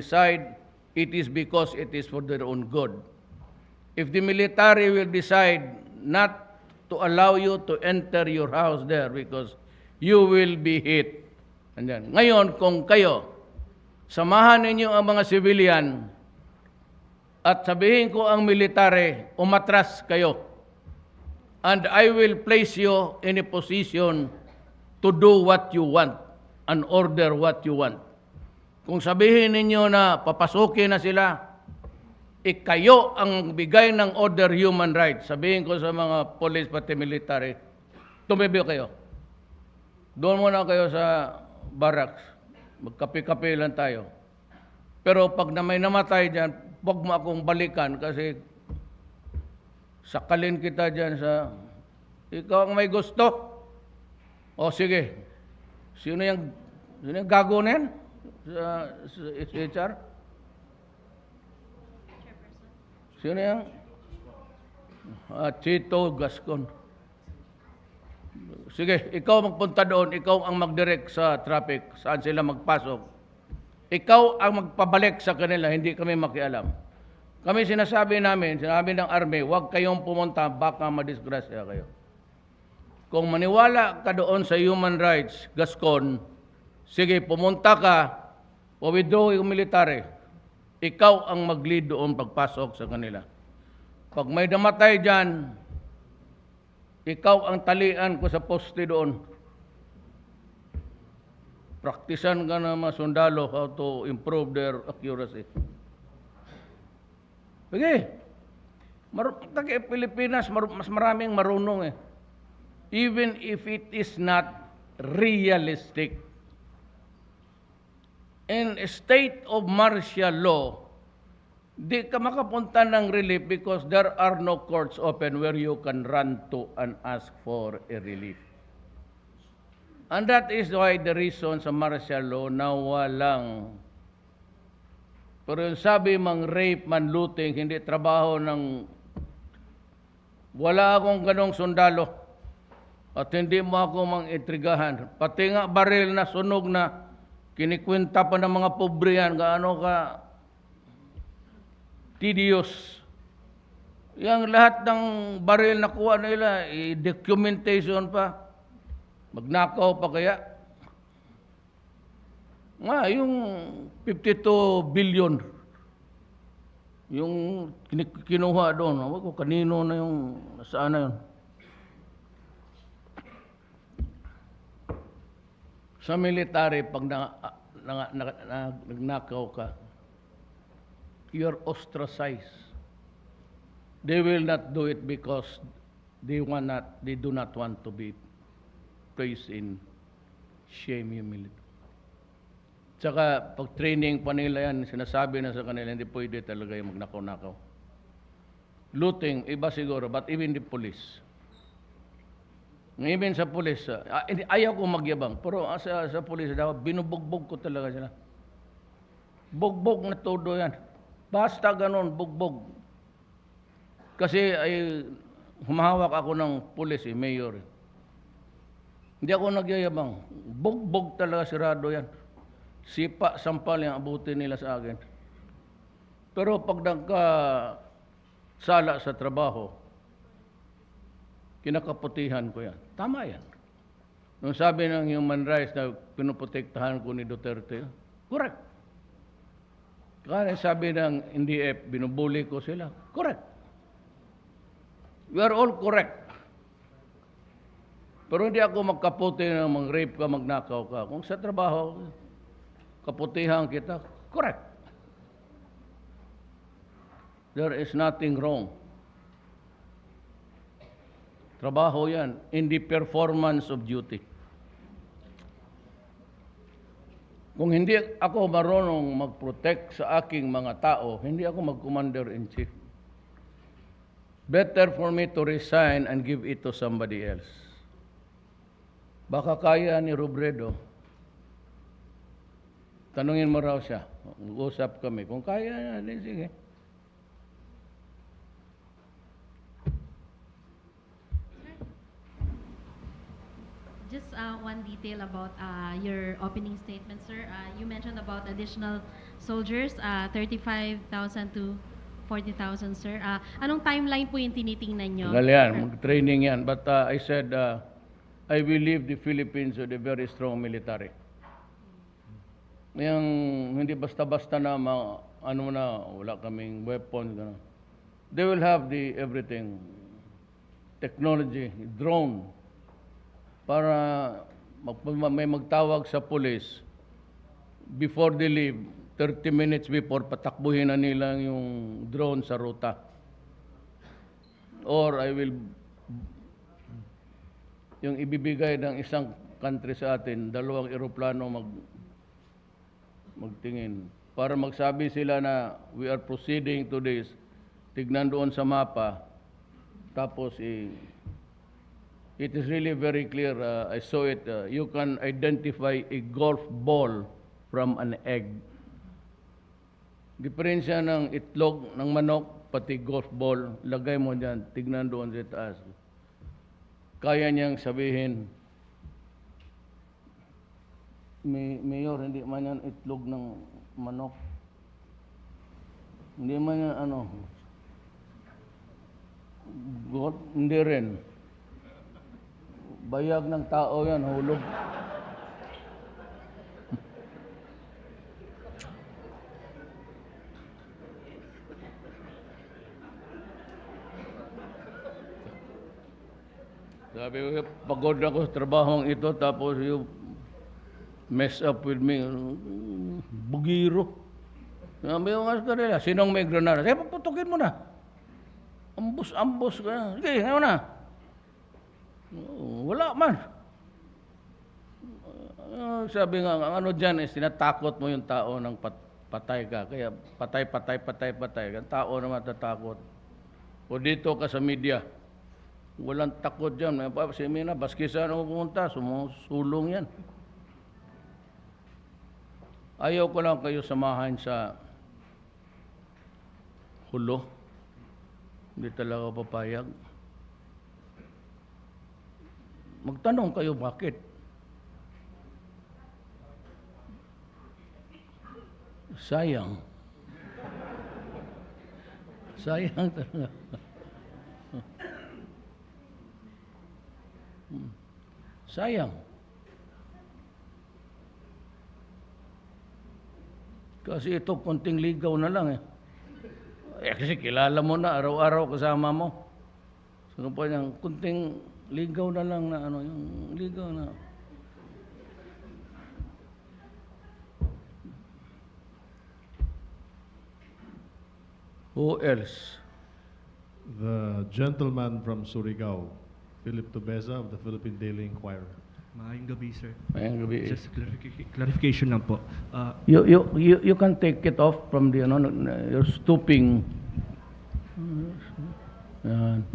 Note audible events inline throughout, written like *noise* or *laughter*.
decide, it is because it is for their own good. If the military will decide not to allow you to enter your house there because you will be hit. Andyan. Ngayon, kung kayo, samahan ninyo ang mga civilian at sabihin ko ang military, umatras kayo. And I will place you in a position to do what you want and order what you want. Kung sabihin ninyo na papasukin na sila, ikayo ang bigay ng order human rights. Sabihin ko sa mga police pati military, tumibyo kayo. Doon muna kayo sa barracks. Magkape-kape lang tayo. Pero pag na may namatay dyan, huwag mo akong balikan kasi sakalin kita dyan sa... Ikaw ang may gusto. O sige, sino yung, sino yung gago na yan? Sa, sa HR? Sino yan? Ah, Chito Gascon. Sige, ikaw magpunta doon, ikaw ang mag-direct sa traffic, saan sila magpasok. Ikaw ang magpabalik sa kanila, hindi kami makialam. Kami sinasabi namin, sinabi ng army, huwag kayong pumunta, baka madisgrasya kayo. Kung maniwala ka doon sa human rights, Gascon, sige, pumunta ka, withdraw yung military. Ikaw ang mag-lead doon pagpasok sa kanila. Pag may namatay dyan, ikaw ang talian ko sa poste doon. Praktisan ka na mga sundalo how to improve their accuracy. Sige. Mar taga Pilipinas, mar mas maraming marunong eh. Even if it is not realistic. In state of martial law, di ka makapunta ng relief because there are no courts open where you can run to and ask for a relief. And that is why the reason sa martial law na walang pero yung sabi mang rape, man looting, hindi trabaho ng wala akong ganong sundalo at hindi mo ako mang itrigahan. Pati nga baril na sunog na kinikwenta pa ng mga pobre yan, gaano ka tedious. Yang lahat ng baril na kuha nila, i-documentation pa. Magnakaw pa kaya. Nga, yung 52 billion, yung kin- kinuha doon, ko kanino na yung, saan na yun. Sa military, pag na, na, na, na, nagnakaw ka, you're ostracized. They will not do it because they want not, they do not want to be placed in shame, humility. Tsaka pag training pa nila yan, sinasabi na sa kanila, hindi pwede talaga yung magnakaw-nakaw. Looting, iba siguro, but even the police. Even sa ah, hindi, ayaw ko magyabang, pero ah, sa, sa police daw, binubugbog ko talaga sila. Bugbog na todo yan. Basta ganon, bugbog. Kasi ay humahawak ako ng pulis, eh, mayor. eh. Hindi ako nagyayabang. Bugbog talaga sirado yan. Sipa, sampal yung abutin nila sa akin. Pero pag nagka sala sa trabaho, kinakaputihan ko yan. Tama yan. Nung sabi ng human rights na pinuprotektahan ko ni Duterte, correct. Kaya sabi ng NDF, binubuli ko sila, correct. We are all correct. Pero hindi ako magkaputi na mag-rape ka, magnakaw ka. Kung sa trabaho, kaputihan kita, correct. There is nothing wrong. Trabaho yan, in the performance of duty. Kung hindi ako marunong mag-protect sa aking mga tao, hindi ako mag-commander-in-chief. Better for me to resign and give it to somebody else. Baka kaya ni Robredo. Tanungin mo raw siya. Mag-usap kami. Kung kaya niya, sige. Just uh, one detail about uh, your opening statement, sir. Uh, you mentioned about additional soldiers, uh, 35,000 to 40,000, sir. Uh, anong timeline po yung tinitingnan nyo? Tagal yan, mag-training yan. But uh, I said, uh, I will leave the Philippines with a very strong military. Yung hindi basta-basta na, ma, ano na, wala kaming weapons. Gano. They will have the everything, technology, drone, para may magtawag sa police before they leave, 30 minutes before, patakbuhin na nila yung drone sa ruta. Or I will yung ibibigay ng isang country sa atin, dalawang eroplano mag magtingin para magsabi sila na we are proceeding to this tignan doon sa mapa tapos i it is really very clear uh, I saw it uh, you can identify a golf ball from an egg diferensya ng itlog ng manok pati golf ball lagay mo diyan tignan doon sa taas kaya niyang sabihin, may, Mayor, hindi man yan itlog ng manok. Hindi man yan ano, God, hindi rin. Bayag ng tao yan, hulog. Sabi ko, pagod ako sa trabahong ito, tapos you mess up with me. Bugiro. Sabi ko nga sa sinong may granada? Sige, paputukin mo na. Ambos, ambos ka na. Sige, ngayon na. Oh, Wala man. Ah, sabi nga, ang ano dyan is tinatakot mo yung tao ng pat- patay ka. Kaya patay, patay, patay, patay. Ang tao na matatakot. O dito ka sa media. Walang takot dyan. May pa, si Mina, baski saan ako pumunta, sumusulong yan. Ayaw ko lang kayo samahan sa hulo. Hindi talaga papayag. Magtanong kayo bakit. Sayang. *laughs* Sayang talaga. Sayang. Kasi ito, konting ligaw na lang eh. Eh, kasi kilala mo na, araw-araw kasama mo. So, pa niyang, kunting ligaw na lang na ano, yung ligaw na. Who else? The gentleman from Surigao, Philip Tobeza of the Philippine Daily Inquirer. Maayong gabi, sir. Mayang gabi. Just clarific- clarification lang po. Uh, You, you, you, you can take it off from the, ano, you're stooping. Yan.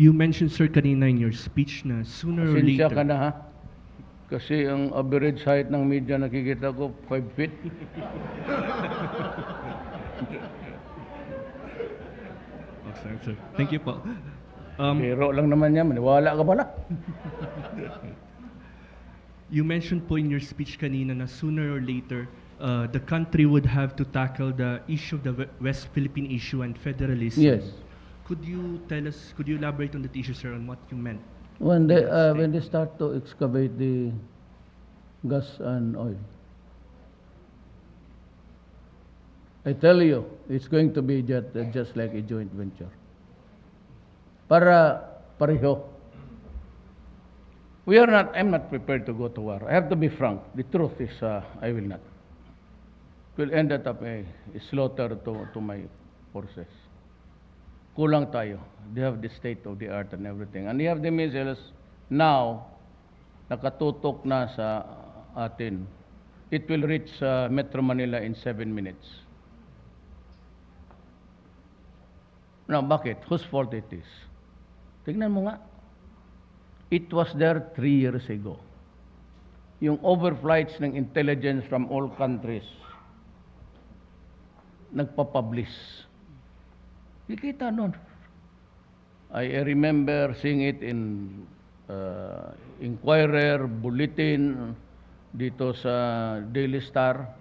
You mentioned, sir, kanina in your speech na sooner or Pasensya later... ka na ha. Kasi ang average height ng media nakikita ko, 5 feet. Oh, sir, sir. Thank you po. Um, Pero lang naman yan, maniwala ka pala. you mentioned po in your speech kanina na sooner or later, uh, the country would have to tackle the issue of the We- West Philippine issue and federalism. Yes. Could you tell us, could you elaborate on the issue, sir, on what you meant? When they, uh, when they start to excavate the gas and oil. I tell you, it's going to be just, just like a joint venture. Para pareho. We are not, I'm not prepared to go to war. I have to be frank. The truth is, uh, I will not. It Will end up a, a slaughter to, to my forces. Kulang tayo. They have the state of the art and everything. And they have the missiles now, nakatutok na sa atin. It will reach uh, Metro Manila in seven minutes. Now, bakit? Whose fault it is? Tignan mo nga. It was there three years ago. Yung overflights ng intelligence from all countries, nagpapublish. Kikita nun. I remember seeing it in uh, Inquirer, Bulletin, dito sa Daily Star.